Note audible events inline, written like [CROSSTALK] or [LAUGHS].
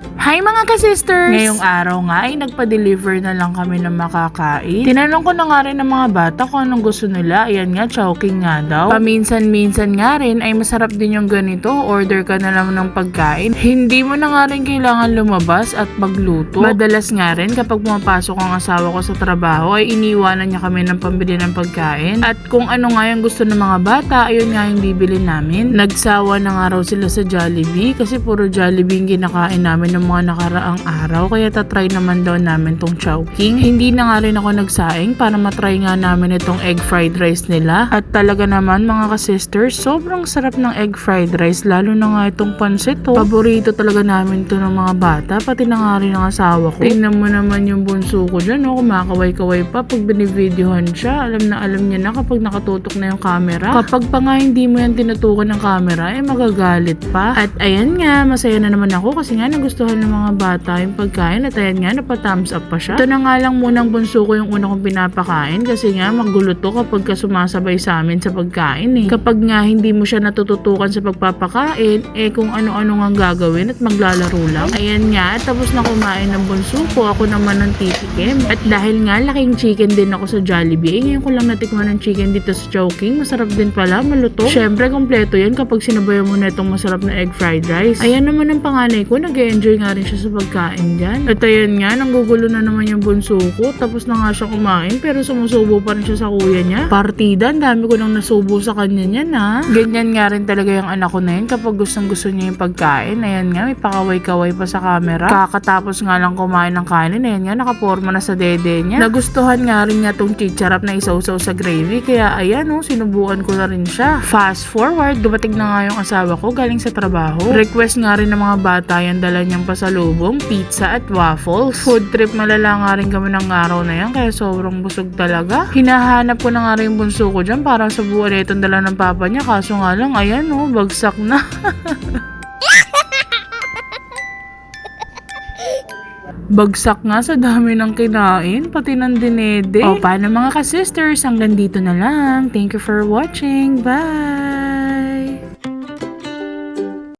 Hi mga ka-sisters! Ngayong araw nga ay nagpa-deliver na lang kami ng makakain. Tinanong ko na nga rin ng mga bata kung anong gusto nila. Ayan nga, chowking nga daw. Paminsan-minsan nga rin ay masarap din yung ganito. Order ka na lang ng pagkain. Hindi mo na nga rin kailangan lumabas at magluto. Madalas nga rin kapag pumapasok ang asawa ko sa trabaho ay iniwanan niya kami ng pambili ng pagkain. At kung ano nga yung gusto ng mga bata, ayun nga yung bibili namin. Nagsawa na nga raw sila sa Jollibee kasi puro Jollibee yung kinakain namin ng mga nakaraang araw. Kaya tatry naman daw namin tong Chowking. Hindi na nga rin ako nagsaing para matry nga namin itong egg fried rice nila. At talaga naman mga ka-sisters, sobrang sarap ng egg fried rice. Lalo na nga itong pansit to. Paborito talaga namin to ng mga bata. Pati na nga rin ang asawa ko. Tingnan mo naman yung bunso ko dyan. No? Kumakaway-kaway pa pag binivideohan siya. Alam na alam niya na kapag nakatutok na yung camera. Kapag pa nga hindi mo yan tinutukan ng camera, eh magagalit pa. At ayan nga, masaya na naman ako kasi nga nagustuhan ng mga bata yung pagkain at ayan nga, napa-thumbs up pa siya. Ito na nga lang munang bunso ko yung una kong pinapakain kasi nga magulo to kapag ka sumasabay sa amin sa pagkain eh. Kapag nga hindi mo siya natututukan sa pagpapakain, eh kung ano-ano nga gagawin at maglalaro lang. Ayan nga, tapos na kumain ng bunso ko, ako naman ng titikim. At dahil nga laking chicken din ako sa Jollibee, eh, ngayon ko lang natikman ng chicken dito sa Chowking. Masarap din pala, maluto. Syempre, kompleto yan kapag sinabayan mo na itong masarap na egg fried rice. Ayan naman ang panganay ko, nag enjoy nga rin siya sa pagkain dyan. At ayan nga, nanggugulo na naman yung bunso ko. Tapos na nga siya kumain, pero sumusubo pa rin siya sa kuya niya. Partida, dami ko nang nasubo sa kanya niyan ha. Ganyan nga rin talaga yung anak ko na yun kapag gustong gusto niya yung pagkain. Ayan nga, may pakaway-kaway pa sa camera. Kakatapos nga lang kumain ng kanin, ayan nga, nakaporma na sa dede niya. Nagustuhan nga rin niya tong chicharap na isaw-saw sa gravy. Kaya ayan oh, sinubukan ko na rin siya. Fast forward, dumating na nga yung asawa ko galing sa trabaho. Request nga rin ng mga bata yung dala niyang pasalubong, pizza at waffles. Food trip malala nga rin kami ng araw na yan kaya sobrang busog talaga. Hinahanap ko na nga rin yung bunso ko dyan para sa buwan itong dala ng papa niya. Kaso nga lang, ayan oh, bagsak na. [LAUGHS] Bagsak nga sa dami ng kinain, pati ng dinede. O, paano mga ka-sisters? Hanggang dito na lang. Thank you for watching. Bye!